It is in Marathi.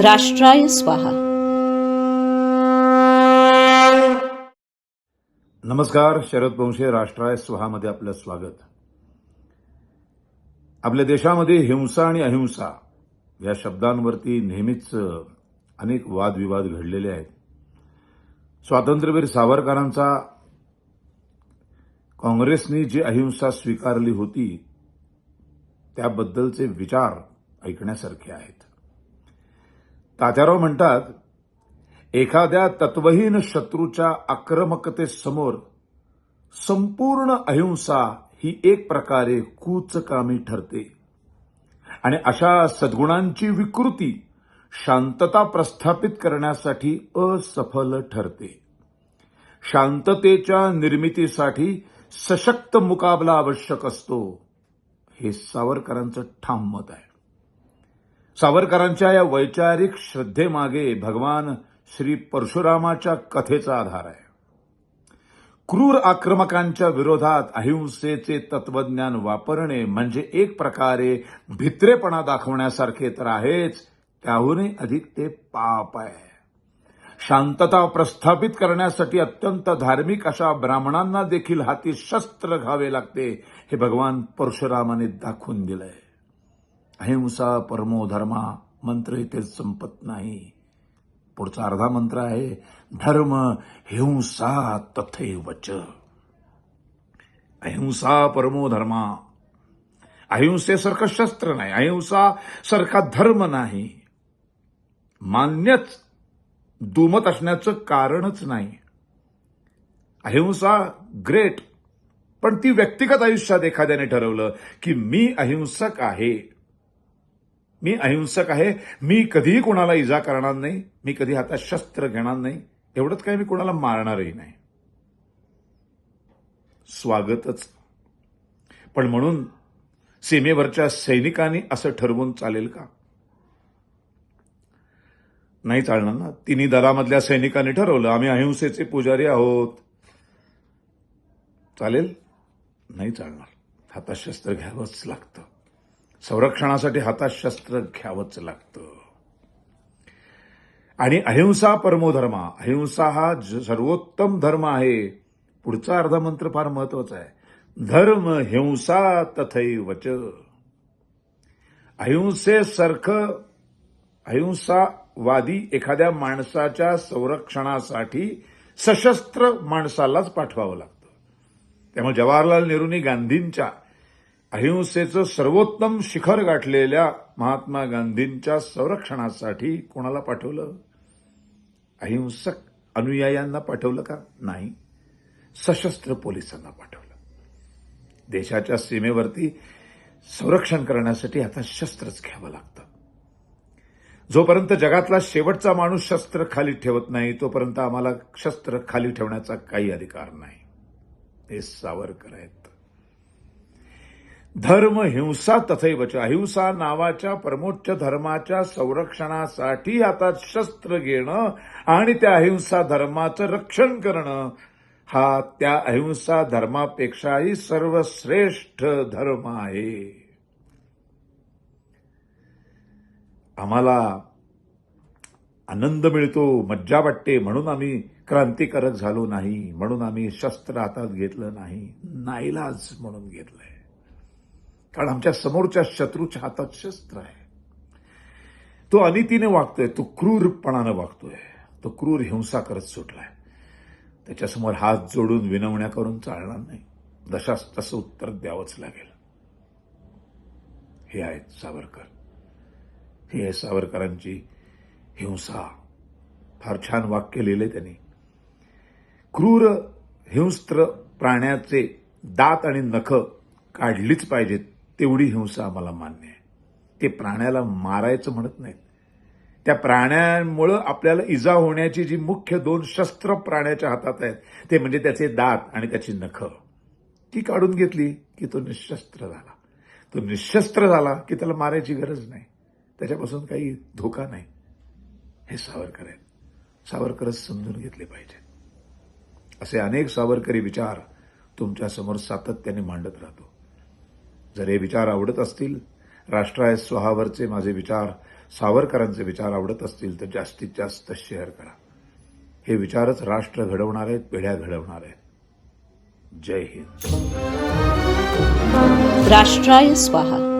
राष्ट्राय स्वाहा. नमस्कार शरद वंशे राष्ट्राय स्वहामध्ये आपलं स्वागत. आपल्या देशामध्ये हिंसा आणि अहिंसा या शब्दांवरती नेहमीच अनेक वादविवाद घडलेले आहेत. स्वातंत्र्यवीर सावरकरांचा काँग्रेसने जी अहिंसा स्वीकारली होती त्याबद्दलचे विचार ऐकण्यासारखे आहेत. तात्याराव म्हणतात एखाद्या तत्वहीन शत्रूच्या आक्रमकतेसमोर संपूर्ण अहिंसा ही एक प्रकारे कूचकामी ठरते. आणि अशा सद्गुणांची विकृती शांतता प्रस्थापित करण्यासाठी असफल ठरते. शांततेच्या निर्मितीसाठी सशक्त मुकाबला आवश्यक असतो. हे सावरकरांचं ठाम मत आहे. सावरकरांच्या या वैचारिक श्रद्धेमागे भगवान श्री परशुरामाच्या कथेचा आधार आहे. क्रूर आक्रमकांच्या विरोधात अहिंसेचे तत्वज्ञान वापरणे म्हणजे एक प्रकारे भित्रेपणा दाखवण्यासारखे तर आहेच त्याहूनही अधिक ते पाप आहे. शांतता प्रस्थापित करण्यासाठी अत्यंत धार्मिक अशा ब्राह्मणांना देखील हाती शस्त्र घावे लागते हे भगवान परशुरामाने दाखवून दिलंय. अहिंसा परमो धर्मा मंत्र इथे संपत नाही. पुढचा अर्धा मंत्र आहे धर्म हिंसा तथैवच. अहिंसा परमो धर्मा. अहिंसेसारखं शस्त्र नाही अहिंसा सारखा धर्म नाही. मान्यच दुमत असण्याचं कारणच नाही. अहिंसा ग्रेट पण ती व्यक्तिगत आयुष्यात एखाद्याने ठरवलं की मी अहिंसक आहे. मी अहिंसक आहे मी कधीही कोणाला इजा करणार नाही मी कधी हातात शस्त्र घेणार नाही एवढंच काय मी कोणाला मारणारही नाही. स्वागतच. पण म्हणून सीमेवरच्या सैनिकांनी असं ठरवून चालेल का? नाही चालणार ना. तिन्ही दलामधल्या सैनिकांनी ठरवलं. आम्ही अहिंसेचे पुजारी आहोत. चालेल? नाही चालणार. हातात शस्त्र घ्यावंच लागतं. संरक्षणासाठी हातात शस्त्र घ्यावंच लागतं. आणि अहिंसा परमोधर्मा अहिंसा हा सर्वोत्तम धर्म आहे. पुढचा अर्धा मंत्र फार महत्त्वाचा आहे. धर्म हिंसा तथैवच. अहिंसेसारखं अहिंसावादी एखाद्या माणसाच्या संरक्षणासाठी सशस्त्र माणसालाच पाठवावं लागतं. त्यामुळे जवाहरलाल नेहरूंनी गांधींच्या अहिंसेचं सर्वोत्तम शिखर गाठलेल्या महात्मा गांधींच्या संरक्षणासाठी कोणाला पाठवलं? अहिंसक अनुयायांना पाठवलं का? नाही. सशस्त्र पोलिसांना पाठवलं. देशाच्या सीमेवरती संरक्षण करण्यासाठी आता शस्त्रच घ्यावं लागतं. जोपर्यंत जगातला शेवटचा माणूस शस्त्र खाली ठेवत नाही तोपर्यंत आम्हाला शस्त्र खाली ठेवण्याचा काही अधिकार नाही. हे सावरकर आहेत. धर्म हिंसा तथैवच. अहिंसा नावाच्या परमोच्च धर्माच्या संरक्षणासाठी आता शस्त्र घेणं आणि त्या अहिंसा धर्माचं रक्षण करणं हा त्या अहिंसा धर्मापेक्षाही सर्वश्रेष्ठ धर्म आहे. आम्हाला आनंद मिळतो मज्जा वाटते म्हणून आम्ही क्रांतिकारक झालो नाही म्हणून आम्ही शस्त्र हातात घेतलं नाही नाईलाज म्हणून घेतलंय. कारण आमच्या समोरच्या शत्रूच्या हातात शस्त्र आहे. तो अनितीने वागतोय तो क्रूरपणानं वागतोय. तो क्रूर हिंसा करत सुटलाय. त्याच्यासमोर हात जोडून विनवण्या करून चालणार नाही. दशास तसं उत्तर द्यावंच लागेल. हे आहेत सावरकर. हे आहे सावरकरांची हिंसा. फार छान वाक्य लिहिले त्यांनी. क्रूर हिंस्त्र प्राण्याचे दात आणि नख काढलीच पाहिजेत. तेवढी हिंसा आम्हाला मान्य आहे. ते प्राण्याला मारायचं म्हणत नाहीत. त्या प्राण्यांमुळं आपल्याला इजा होण्याची जी मुख्य दोन शस्त्र प्राण्याच्या हातात आहेत ते म्हणजे त्याचे दात आणि त्याची नख. ती काढून घेतली की तो निशस्त्र झाला. तो निशस्त्र झाला की त्याला मारायची गरज नाही. त्याच्यापासून काही धोका नाही. हे सावरकर आहेत. सावरकरच समजून घेतले पाहिजे. असे अनेक सावरकरी विचार तुमच्यासमोर सातत्याने मांडत राहतो. जर हे विचार आवडत असतील राष्ट्राय स्वहावरचे माझे विचार सावरकरांचे विचार आवडत असतील तर जास्तीत जास्त शेअर करा. हे विचारच राष्ट्र घडवणार आहेत पिढ्या घडवणार आहेत. जय हिंद. राष्ट्राय स्वाहा.